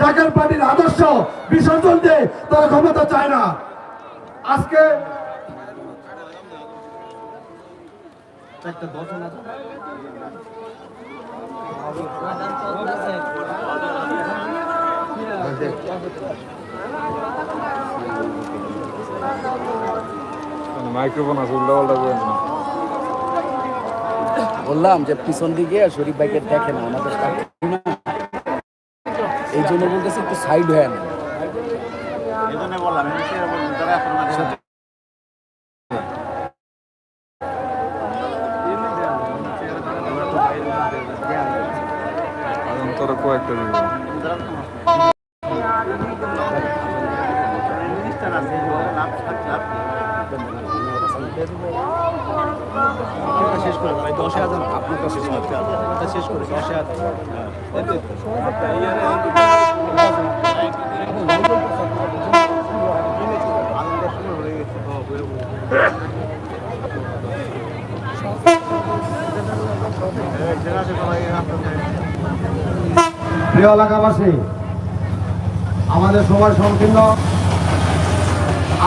জাকের পার্টির আদর্শ বিসর্জন দিয়ে তারা ক্ষমতা চায় না আজকে মাইক্রোফোন আছে উল্টা পাল্টা করেন না বললাম যে পিছন দিকে শরীফ ভাইকে দেখে না আমাদের। এই জন্য বলতেছে একটু সাইড হয়ে না কয়েকটা হাজার শেষ প্রিয় এলাকাবাসী আমাদের সবার সংকীর্ণ।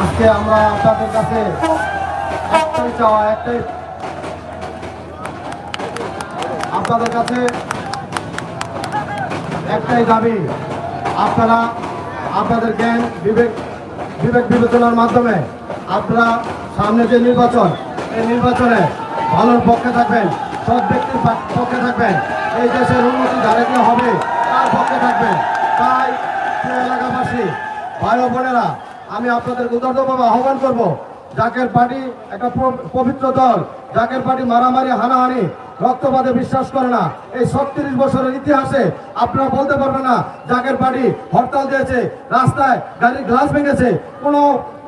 আজকে আমরা আপনাদের কাছে একটাই চাওয়া একটাই আপনাদের কাছে একটাই দাবি। আপনারা, আপনাদের জ্ঞান, বিবেক বিবেক বিবেচনার মাধ্যমে আপনারা সামনে যে নির্বাচন, এই নির্বাচনে ভালোর পক্ষে থাকবেন, সৎ ব্যক্তির পক্ষে থাকবেন, এই দেশের উন্নতি কি হবে, তার পক্ষে থাকবেন। তাই এলাকাবাসী, ভাই ও বোনেরা, আমি আপনাদের উদারভাবে আহ্বান করব, জাকের পার্টি একটা পবিত্র দল, জাকের পার্টি মারামারি, হানাহানি রক্তবাদে বিশ্বাস করে না। এই ছত্রিশ বছরের ইতিহাসে আপনারা বলতে পারবেন না জাকের পার্টি হরতাল দিয়েছে, রাস্তায় গাড়ির গ্লাস ভেঙেছে, কোনো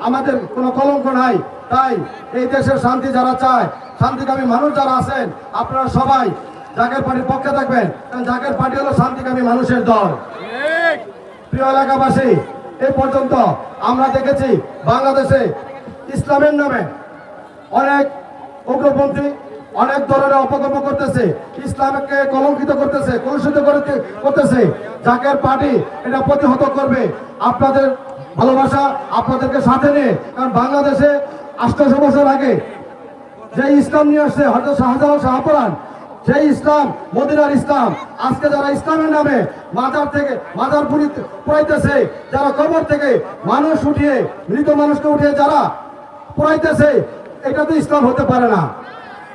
আমাদের কোনো কলঙ্ক নাই। তাই এই দেশের শান্তি যারা চায়, শান্তিকামী মানুষ যারা আছেন, আপনারা সবাই জাকের পার্টির পক্ষে থাকবেন। কারণ জাকের পার্টি হলো শান্তিকামী মানুষের দল। প্রিয় এলাকাবাসী, এ পর্যন্ত আমরা দেখেছি বাংলাদেশে ইসলামের নামে অনেক উগ্রপন্থী অনেক ধরনের অপকর্ম করতেছে, ইসলামকে কলঙ্কিত করতেছে, কলুষিত করতে- করতেছে। জাকের পার্টি এটা প্রতিহত করবে। আপনাদের ভালোবাসা আপনাদেরকে সাথে নিয়ে, কারণ বাংলাদেশে আষ্টশো বছর আগে যে ইসলাম নিয়ে আসছে হয়তো শাহজাহান শাহপুরান সেই ইসলাম, মদিনার ইসলাম, আজকে যারা ইসলামের নামে মাজার থেকে মাজার পুরি- পুরাইতেছে, যারা কবর থেকে মানুষ উঠিয়ে, মৃত মানুষকে উঠিয়ে যারা পুরাইতেছে, এটা তো ইসলাম হতে পারে না।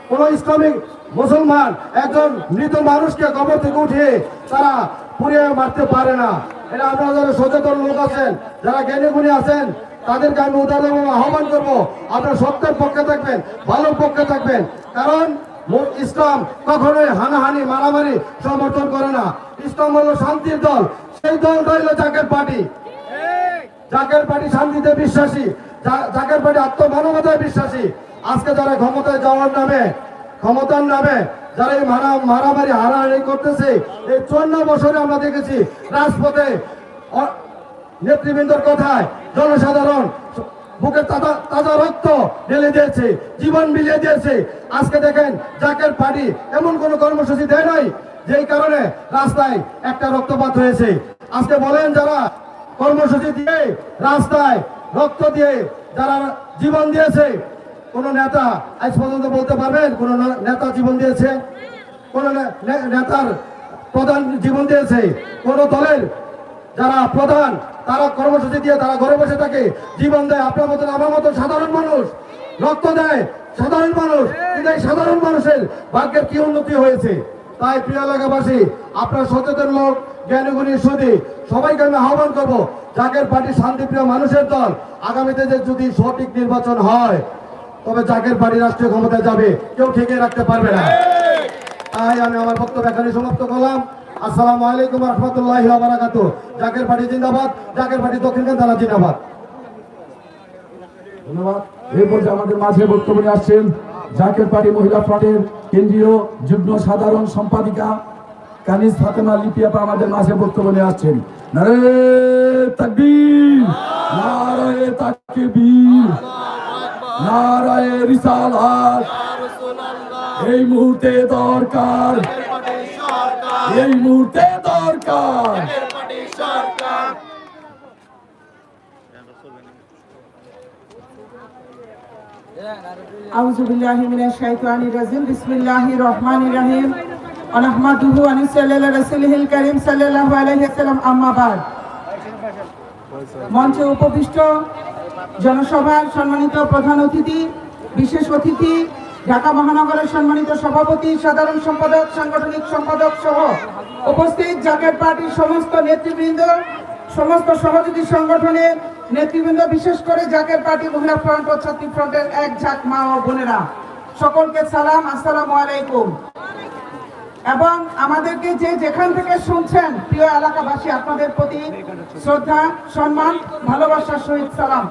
কোন ইসলামিক মুসলমান একজন মৃত মানুষকে কবর থেকে উঠিয়ে তারা পুড়িয়ে মারতে পারে না। এটা আপনারা যারা সচেতন লোক আছেন যারা জ্ঞানী গুণী আছেন তাদেরকে আমি উদাহরণ আহ্বান করব আপনারা সত্যের পক্ষে থাকবেন ভালোর পক্ষে থাকবেন। কারণ ইসলাম কখনোই হানাহানি মারামারি সমর্থন করে না। ইসলাম হলো শান্তির দল। সেই দল রইল জাকের পার্টি। জাকের পার্টি শান্তিতে বিশ্বাসী। জাকের পার্টি আত্মমানবতায় বিশ্বাসী। আজকে যারা ক্ষমতায় যাওয়ার নামে, ক্ষমতার নামে যারা এই মারা, মারামারি, হারাহারি করতেছে, এই চুয়ান্ন বছরে আমরা দেখেছি রাজপথে নেতৃবৃন্দর কথায় জনসাধারণ বুকের তাজা তাজা রক্ত ঢেলে দিয়েছে, জীবন বিলিয়ে দিয়েছে। আজকে দেখেন জাকের পার্টি এমন কোন কর্মসূচি দেয় নাই, যেই কারণে রাস্তায় একটা রক্তপাত হয়েছে। আজকে বলেন যারা কর্মসূচি দিয়ে রাস্তায় রক্ত দিয়ে যারা জীবন দিয়েছে কোন নেতা আজ পর্যন্ত বলতে পারবেন? কোন নেতা জীবন দিয়েছে? কোন নেতার প্রধান জীবন দিয়েছে? কোন দলের যারা প্রধান, তারা কর্মসূচি দিয়ে তারা ঘরে বসে থাকে, জীবন দেয় আপনার মতন, আমার মতন সাধারণ মানুষ। রক্ত দেয় সাধারণ মানুষ। কিন্তু এই সাধারণ মানুষের ভাগ্যের কি উন্নতি হয়েছে? তাই প্রিয় এলাকাবাসী, আপনার সচেতন লোক জ্ঞানীগুণী সুদী, সবাইকে আমি আহ্বান করব জাকের পার্টি শান্তিপ্রিয় মানুষের দল আগামীতে যে যদি সঠিক নির্বাচন হয় তবে জাকের পার্টি রাষ্ট্রীয় ক্ষমতায় যাবে, কেউ ঠেকে রাখতে পারবে না। তাই আমি আমার বক্তব্য এখানে সমাপ্ত করলাম। আসসালামু আলাইকুম রহমতুল্লাহ বারাকাত জাকের পার্টি জিন্দাবাদ জাকের পার্টি দক্ষিণ কান্দানা জিন্দাবাদ। ধন্যবাদ। মাঝে বক্তব্য আসছেন মহিলা কেন্দ্রীয় সাধারণ সম্পাদিকা কানিজ ফাতেমা লিপিয়াপা আমাদের মাঝে বক্তব্য নিয়ে আসছেন। নারে নারায়ে তাকবীর। নারায়ে রিসালাত এই মুহূর্তে দরকার এই মুহূর্তে দরকার أعوذ بالله من الشيطان الرجيم بسم الله الرحمن الرحيم ونحمده ونصلي على رسوله الكريم صلى الله عليه وسلم أما بعد মঞ্চে উপবিষ্ট জনসভার সম্মানিত প্রধান অতিথি, বিশেষ অতিথি, ঢাকা মহানগরের সম্মানিত সভাপতি, সাধারণ সম্পাদক, সাংগঠনিক সম্পাদক সহ উপস্থিত জাকের পার্টির সমস্ত নেতৃবৃন্দ, সমস্ত সহযোগী সংগঠনের নেতৃবৃন্দ, বিশেষ করে জাকের পার্টি মহিলা ফ্রন্ট ও ছাত্রী ফ্রন্টের এক ঝাঁক মা ও বোনেরা, সকলকে সালাম, আসসালামু আলাইকুম। এবং আমাদেরকে যে যেখান থেকে শুনছেন, প্রিয় এলাকাবাসী, আপনাদের প্রতি শ্রদ্ধা, সম্মান, ভালোবাসার সহিত সালাম।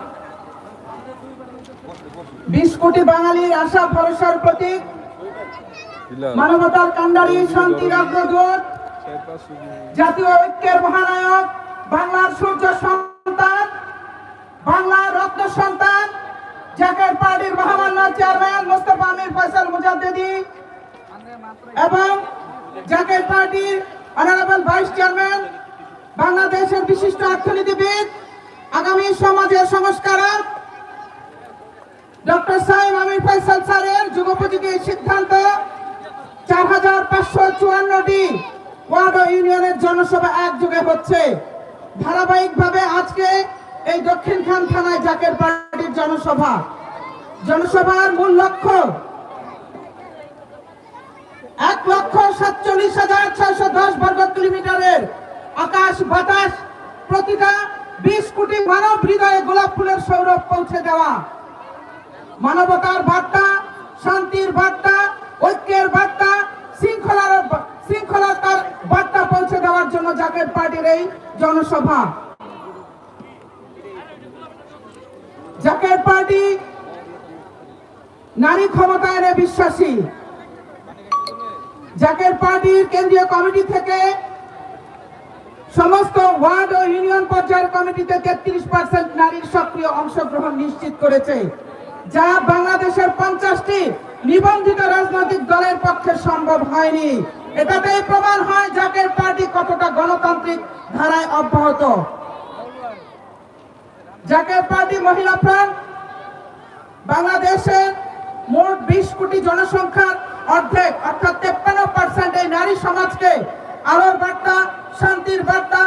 বিশ কোটি বাঙালির আশা ভরসার প্রতীক। মানবতার কান্ডারি শান্তির অগ্রদূত জাতীয় ঐক্যের মহানায়ক বাংলার সূর্য সন্তান বাংলার রত্ন সন্তান জাকের পার্টির মহামান্য চেয়ারম্যান মোস্তফা আমির ফয়সাল মুজাদ্দেদি এবং জাকের পার্টির অনারেবল ভাইস চেয়ারম্যান বাংলাদেশের বিশিষ্ট অর্থনীতিবিদ আগামী সমাজের সংস্কারক ডক্টর সাহেব আমির ফয়সাল স্যারের যুগোপযোগী সিদ্ধান্ত, চার হাজার পাঁচশো চুয়ান্নটি ওয়ার্ড ইউনিয়নের জনসভা একযোগে হচ্ছে। ধারাবাহিকভাবে আজকে এই দক্ষিণখান থানায় জাকের পার্টির জনসভা। জনসভার মূল লক্ষ্য এক লক্ষ সাতচল্লিশ হাজার ছয়শো দশ বর্গ কিলোমিটারের আকাশ বাতাস, প্রতিটা বিশ কোটি মানব হৃদয়ে গোলাপ ফুলের সৌরভ পৌঁছে দেওয়া। মানবতার বার্তা, শান্তির বার্তা, ঐক্যের বার্তা, শৃঙ্খলার শৃঙ্খলাতার বার্তা পৌঁছে দেওয়ার জন্য জাকের পার্টির এই জনসভা। জাকের পার্টি নারী ক্ষমতায়নে বিশ্বাসী। জাকের পার্টির কেন্দ্রীয় কমিটি থেকে সমস্ত ওয়ার্ড ও ইউনিয়ন পর্যায়ের কমিটিতে তেত্রিশ পার্সেন্ট নারীর সক্রিয় অংশগ্রহণ নিশ্চিত করেছে। যা বাংলাদেশের পঞ্চাশটি নিবন্ধিত রাজনৈতিক দলের পক্ষে সম্ভব হয়নি। এটাতেই প্রমাণ হয় জাকের পার্টি কতটা গণতান্ত্রিক ধারায় অব্যাহত। জাকের পার্টি মহিলা ফ্রন্ট বাংলাদেশের মোট বিশ কোটি জনসংখ্যার অর্ধেক, অর্থাৎ তেপ্পান্ন পার্সেন্ট এই নারী সমাজকে আলোর বার্তা, শান্তির বার্তা